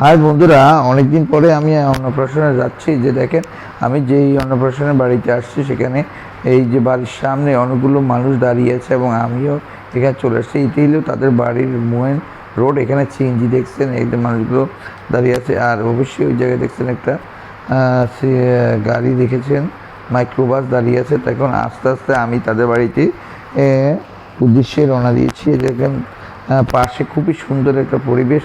High বন্ধুরা, অনেকদিন পরে আমি অন্নপ্রাশনে যাচ্ছি। যে দেখেন, আমি যেই অন্নপ্রাশনের বাড়িতে আসছি, সেখানে এই যে বাড়ির সামনে অনেকগুলো মানুষ দাঁড়িয়ে আছে এবং আমিও এখানে চলে আসছি। এটি হলো তাদের বাড়ির মোয়েন রোড। এখানে চিনজি দেখছেন, এই মানুষগুলো দাঁড়িয়ে আছে। আর অবশ্যই ওই জায়গায় দেখছেন একটা গাড়ি দেখেছেন, মাইক্রোবাস দাঁড়িয়ে আছে। তখন আস্তে আস্তে আমি তাদের বাড়িতে উদ্দেশ্যে রওনা দিয়েছি। দেখেন পাশে খুবই সুন্দর একটা পরিবেশ।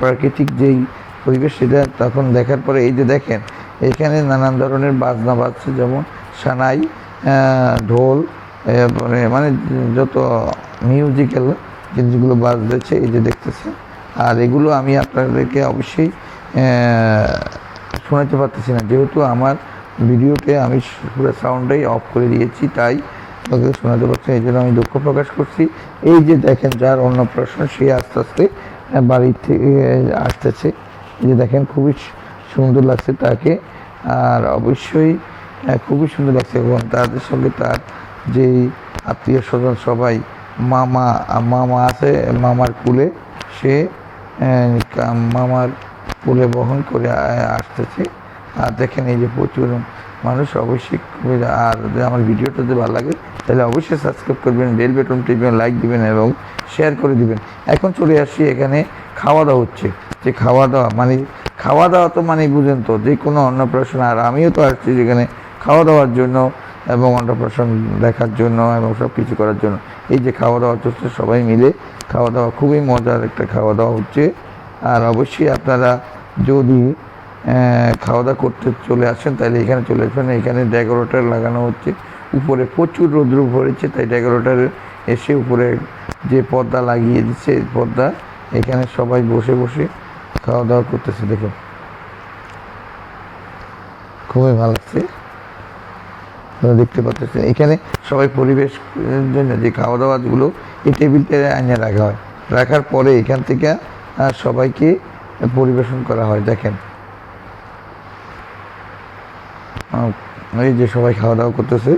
প্রাকৃতিক যেই পরিবেশ সেটা তখন দেখার পরে এই যে দেখেন, এখানে নানান ধরনের বাজনা বাজছে, যেমন সানাই ঢোল, এরপরে মানে যত মিউজিক্যাল জিনিসগুলো বাজতেছে এই যে দেখতেছেন। আর এগুলো আমি আপনাদেরকে অবশ্যই শোনাতে পারতেছি না। যেহেতু আমার ভিডিওতে আমি পুরো সাউন্ডটাই অফ করে দিয়েছি, তাই ওকে শোনাতে পারছি এই জন্য আমি দুঃখ প্রকাশ করছি। এই যে দেখেন, যার অন্নপ্রাশন সে আস্তে আস্তে বাড়ি থেকে আসতেছে। যে দেখেন খুবই সুন্দর লাগছে তাকে। আর অবশ্যই খুবই সুন্দর লাগছে এবং তাদের সঙ্গে তার যেই আত্মীয় স্বজন সবাই, মামা মামা আছে, মামার কুলে সে মামার কুলে বহন করে আসতেছে। আর দেখেন এই যে প্রচুর মানুষ অবশ্যই আর যদি আমার ভিডিওটা যদি ভালো লাগে, তাহলে অবশ্যই সাবস্ক্রাইব করবেন বেল বেটন টিপবেন লাইক দিবেন এবং শেয়ার করে দিবেন। এখন চলে আসছি এখানে খাওয়া দাওয়া হচ্ছে। যে খাওয়া দাওয়া মানে খাওয়া দাওয়া তো মানে বুঝেন তো, যে কোনো অন্নপ্রাশন। আর আমিও তো আসছি যেখানে খাওয়া দাওয়ার জন্য এবং অন্নপ্রাশন দেখার জন্য এবং সব কিছু করার জন্য। এই যে খাওয়া দাওয়া চলছে, সবাই মিলে খাওয়া দাওয়া খুবই মজার একটা খাওয়া দাওয়া হচ্ছে। আর অবশ্যই আপনারা যদি খাওয়া দাওয়া করতে চলে আসেন, তাহলে এখানে চলে আসবেন। এখানে ডেকোরেটর লাগানো হচ্ছে। উপরে প্রচুর রৌদ্র পড়েছে তাই ডেকোরেটার এসে উপরে যে পর্দা লাগিয়ে দিচ্ছে পর্দা, এখানে সবাই বসে বসে খাওয়া দাওয়া করতেছে, দেখুন। খুবই ভালো লাগছে। দেখতে পাচ্ছেন, এখানে সবাই পরিবেশ জন্য যে খাওয়া দাওয়াগুলো এই টেবিলটা আইনে রাখা হয়। রাখার পরে এখান থেকে সবাইকে পরিবেশন করা হয়, দেখেন। এই যে সবাই খাওয়া দাওয়া করতেছে।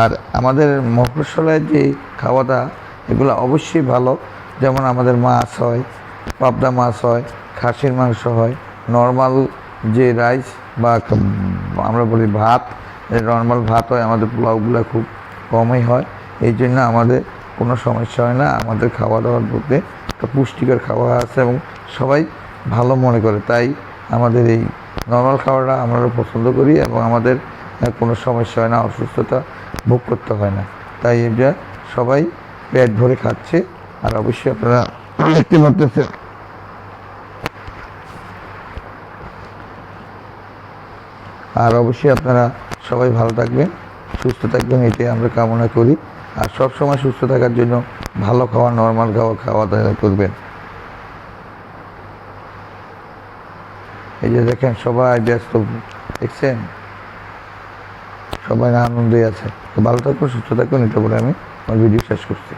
আর আমাদের মফস্বলের যে খাওয়া দাওয়া এগুলো অবশ্যই ভালো। যেমন আমাদের মাছ হয়, পাবদা মাছ হয়, খাসির মাংস হয় নর্মাল যে রাইস বা আমরা বলি ভাত নর্মাল ভাত হয়, আমাদের পোলাওগুলো খুব কমই হয়। এই জন্য আমাদের কোনো সমস্যা হয় না, আমাদের খাওয়া দাওয়ার মধ্যে একটা পুষ্টিকর খাওয়া আছে এবং সবাই ভালো মনে করে। তাই আমাদের এই নর্মাল খাওয়াটা আমরা পছন্দ করি এবং আমাদের কোনো সমস্যা হয় না, অসুস্থতা ভোগ করতে হয় না। তাই এটা সবাই পেট ভরে খাচ্ছে, আর অবশ্যই আপনারা দেখতে পাচ্ছেন আর অবশ্যই আপনারা সবাই ভালো থাকবেন, সুস্থ থাকবেন, এটাই আমরা কামনা করি। আর সব সময় সুস্থ থাকার জন্য ভালো খাওয়া, নর্মাল খাওয়া খাওয়া দাওয়া করবেন। এই যে দেখেন সবাই ব্যস্ত, দেখছেন? সবাই আনন্দে আছে। তো ভালো থাকুন, সুস্থ থাকুন, এটা বলে আমি আমার ভিডিও শেষ করছি।